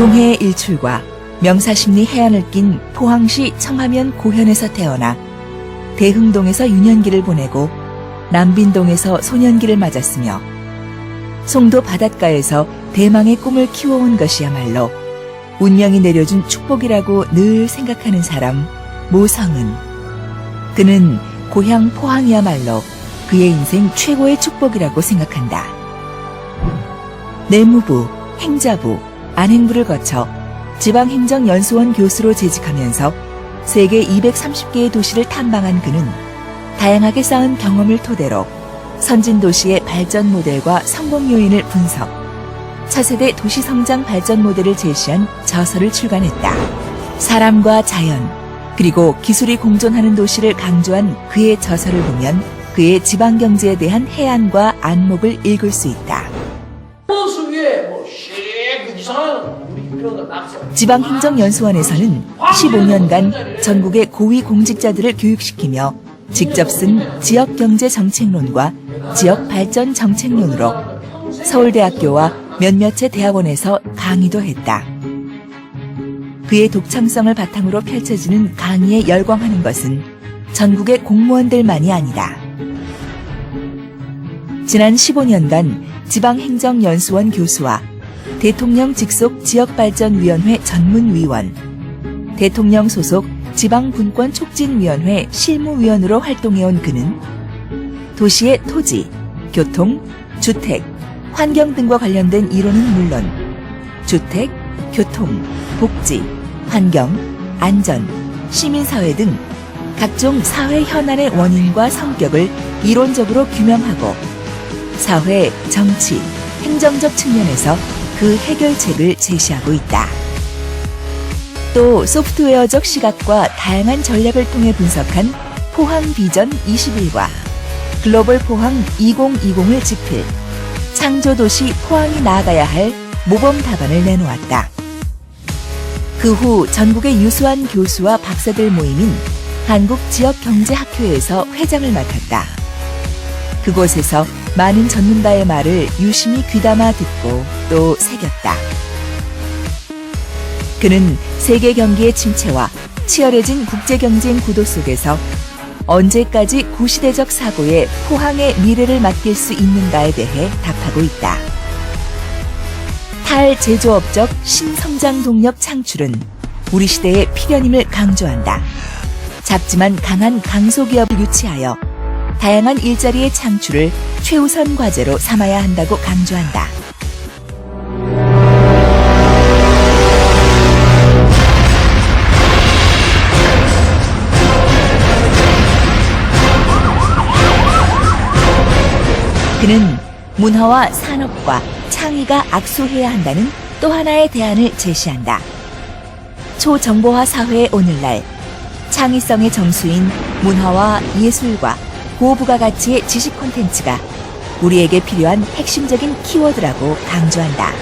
동해의 일출과 명사십리 해안을 낀 포항시 청하면 고현에서 태어나 대흥동에서 유년기를 보내고 남빈동에서 소년기를 맞았으며 송도 바닷가에서 대망의 꿈을 키워온 것이야말로 운명이 내려준 축복이라고 늘 생각하는 사람 모성은 그는 고향 포항이야말로 그의 인생 최고의 축복이라고 생각한다. 내무부, 행자부, 안행부를 거쳐 지방행정연수원 교수로 재직하면서 세계 230개의 도시를 탐방한 그는 다양하게 쌓은 경험을 토대로 선진 도시의 발전 모델과 성공 요인을 분석, 차세대 도시 성장 발전 모델을 제시한 저서를 출간했다. 사람과 자연, 그리고 기술이 공존하는 도시를 강조한 그의 저서를 보면 그의 지방 경제에 대한 해안과 안목을 읽을 수 있다. 버스 위에 뭐씩 이상한. 지방행정연수원에서는 15년간 전국의 고위 공직자들을 교육시키며 직접 쓴 지역경제 정책론과 지역발전 정책론으로 서울대학교와 몇몇의 대학원에서 강의도 했다. 그의 독창성을 바탕으로 펼쳐지는 강의에 열광하는 것은 전국의 공무원들만이 아니다. 지난 15년간 지방행정연수원 교수와 대통령 직속 지역발전위원회 전문위원, 대통령 소속 지방분권 촉진위원회 실무위원으로 활동해온 그는 도시의 토지, 교통, 주택, 환경 등과 관련된 이론은 물론 주택, 교통, 복지, 환경, 안전, 시민사회 등 각종 사회 현안의 원인과 성격을 이론적으로 규명하고 사회, 정치, 행정적 측면에서 그 해결책을 제시하고 있다. 또 소프트웨어적 시각과 다양한 전략을 통해 분석한 포항 비전 21과 글로벌 포항 2020을 집필, 창조도시 포항이 나아가야 할 모범 답안을 내놓았다. 그 후 전국의 유수한 교수와 박사들 모임인 한국지역경제학회에서 회장을 맡았다. 그곳에서 많은 전문가의 말을 유심히 귀담아 듣고 또 새겼다. 그는 세계 경기의 침체와 치열해진 국제 경쟁 구도 속에서 언제까지 구시대적 사고에 포항의 미래를 맡길 수 있는가에 대해 답하고 있다. 탈제조업적 신성장 동력 창출은 우리 시대의 필연임을 강조한다. 작지만 강한 강소기업을 유치하여 다양한 일자리의 창출을 최우선 과제로 삼아야 한다고 강조한다. 그는 문화와 산업과 창의가 악소해야 한다는 또 하나의 대안을 제시한다. 초정보화 사회의 오늘날 창의성의 정수인 문화와 예술과 고부가 가치의 지식 콘텐츠가 우리에게 필요한 핵심적인 키워드라고 강조한다.